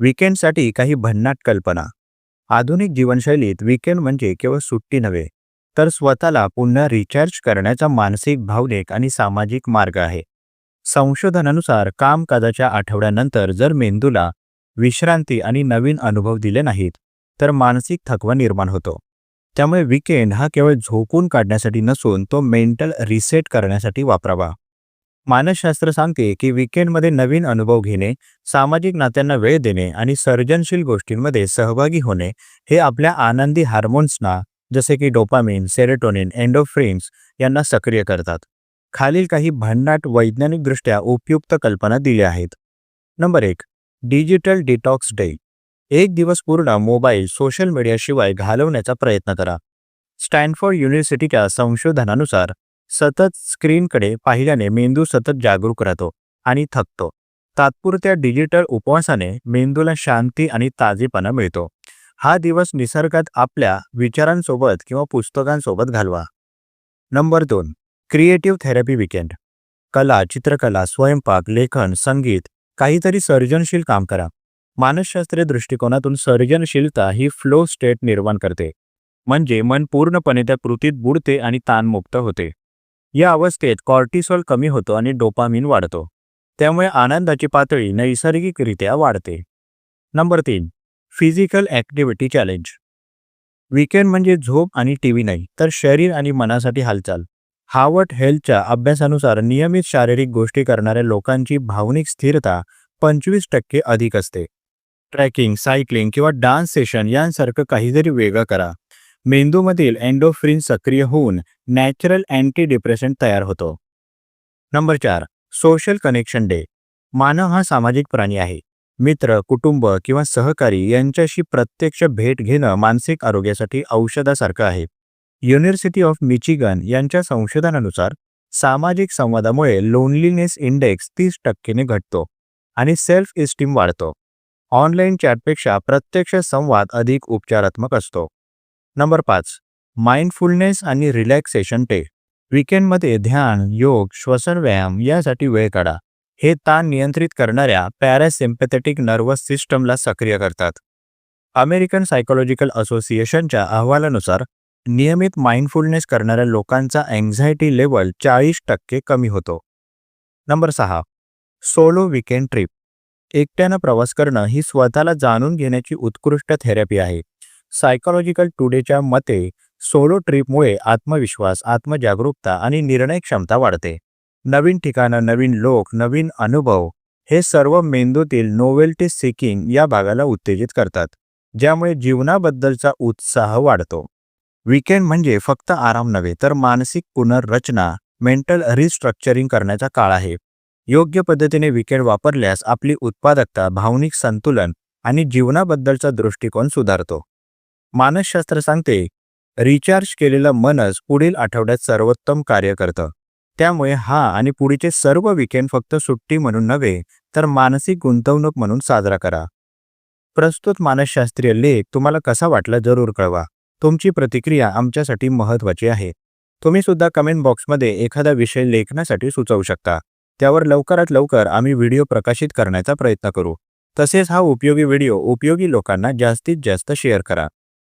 विकेंडसाठी काही भन्नाट कल्पना. आधुनिक जीवनशैलीत विकेंड म्हणजे केवळ सुट्टी नव्हे तर स्वतःला पुन्हा रिचार्ज करण्याचा मानसिक भावनिक आणि सामाजिक मार्ग आहे. संशोधनानुसार कामकाजाच्या आठवड्यानंतर जर मेंदूला विश्रांती आणि नवीन अनुभव दिले नाहीत तर मानसिक थकवा निर्माण होतो. त्यामुळे विकेंड हा केवळ झोपून काढण्यासाठी नसून तो मेंटल रिसेट करण्यासाठी वापरावा. मानसशास्त्र सांगते की विकेंडमध्ये नवीन अनुभव घेणे सामाजिक नात्यांना वेळ देणे आणि सर्जनशील गोष्टींमध्ये सहभागी होणे हे आपल्या आनंदी हार्मोन्सना जसे की डोपामिन सेरेटोनिन एन्डोफ्रिन्स यांना सक्रिय करतात. खालील काही भन्नाट वैज्ञानिकदृष्ट्या उपयुक्त कल्पना दिल्या आहेत. नंबर एक डिजिटल डिटॉक्स डे. एक दिवस पूर्ण मोबाईल सोशल मीडियाशिवाय घालवण्याचा प्रयत्न करा. स्टॅनफोर्ड युनिव्हर्सिटीच्या संशोधनानुसार सतत स्क्रीनकडे पाहिल्याने मेंदू सतत जागरूक राहतो आणि थकतो. तात्पुरत्या डिजिटल उपवासाने मेंदूला शांती आणि ताजेपणा मिळतो. हा दिवस निसर्गात आपल्या विचारांसोबत किंवा पुस्तकांसोबत घालवा. नंबर दोन क्रिएटिव्ह थेरपी विकेंड. कला चित्रकला स्वयंपाक लेखन संगीत काहीतरी सर्जनशील काम करा. मानसशास्त्रीय दृष्टिकोनातून सर्जनशीलता ही फ्लो स्टेट निर्माण करते. म्हणजे मन पूर्णपणे त्या कृतीत बुडते आणि ताणमुक्त होते. या अवस्थेत कॉर्टिसॉल कमी होतो आणि डोपामिन वाढतो. त्यामुळे आनंदाची पातळी नैसर्गिकरित्या वाढते. नंबर तीन फिजिकल ॲक्टिव्हिटी चॅलेंज. वीकेंड म्हणजे झोप आणि टी व्ही नाही तर शरीर आणि मनासाठी हालचाल. हार्वर्ड हेल्थच्या अभ्यासानुसार नियमित शारीरिक गोष्टी करणाऱ्या लोकांची भावनिक स्थिरता पंचवीस टक्के अधिक असते. ट्रॅकिंग सायकलिंग किंवा डान्स सेशन यांसारखं काहीतरी वेगळं करा. मेंदूमधील अँडोफ्रिन सक्रिय होऊन नॅचरल अँटी डिप्रेशंट तयार होतो. नंबर चार सोशल कनेक्शन डे मानव हा सामाजिक प्राणी आहे. मित्र कुटुंब किंवा सहकारी यांच्याशी प्रत्यक्ष भेट घेणं मानसिक आरोग्यासाठी औषधासारखं आहे. युनिव्हर्सिटी ऑफ मिचिगन यांच्या संशोधनानुसार सामाजिक संवादामुळे लोनलीनेस इंडेक्स तीस टक्केने घटतो आणि सेल्फ इस्टीम वाढतो ऑनलाईन चॅटपेक्षा प्रत्यक्ष संवाद अधिक उपचारात्मक असतो. नंबर पाच. माइंडफुलनेस आणि रिलॅक्सेशन टे. विकेंडमध्ये ध्यान योग श्वसन व्यायाम यासाठी वेळ काढा. हे ताण नियंत्रित करणाऱ्या पॅरासिम्पॅथेटिक नर्वस सिस्टमला सक्रिय करतात. अमेरिकन सायकोलॉजिकल असोसिएशनच्या अहवालानुसार नियमित माइंडफुलनेस करणाऱ्या लोकांचा अँझायटी लेवल चाळीस टक्के कमी होतो. नंबर सहा. Solo weekend trip. एकट्यानं प्रवास करणं ही स्वतःला जाणून घेण्याची उत्कृष्ट थेरपी आहे. सायकोलॉजिकल टुडेच्या मते सोलो ट्रिपमुळे आत्मविश्वास आत्मजागरूकता आणि निर्णय क्षमता वाढते. नवीन ठिकाणं नवीन लोक नवीन अनुभव हे सर्व मेंदूतील नोवेल्टी सिकिंग या भागाला उत्तेजित करतात ज्यामुळे जीवनाबद्दलचा उत्साह वाढतो. विकेंड म्हणजे फक्त आराम नव्हे तर मानसिक पुनर्रचना मेंटल रिस्ट्रक्चरिंग करण्याचा काळ आहे. योग्य पद्धतीने विकेंड वापरल्यास आपली उत्पादकता भावनिक संतुलन आणि जीवनाबद्दलचा दृष्टिकोन सुधारतो. मानसशास्त्र सांगते रिचार्ज केलेलं मनच पुढील आठवड्यात सर्वोत्तम कार्य करतं. त्यामुळे हा आणि पुढीचे सर्व विकेंड फक्त सुट्टी म्हणून नव्हे तर मानसिक गुंतवणूक म्हणून साजरा करा. प्रस्तुत मानसशास्त्रीय लेख तुम्हाला कसा वाटला जरूर कळवा. तुमची प्रतिक्रिया आमच्यासाठी महत्त्वाची आहे. तुम्ही सुद्धा कमेंट बॉक्समध्ये एखादा विषय लेखनासाठी सुचवू शकता. त्यावर लवकरात लवकर आम्ही व्हिडिओ प्रकाशित करण्याचा प्रयत्न करू. तसेच हा उपयोगी व्हिडिओ उपयोगी लोकांना जास्तीत जास्त शेअर करा.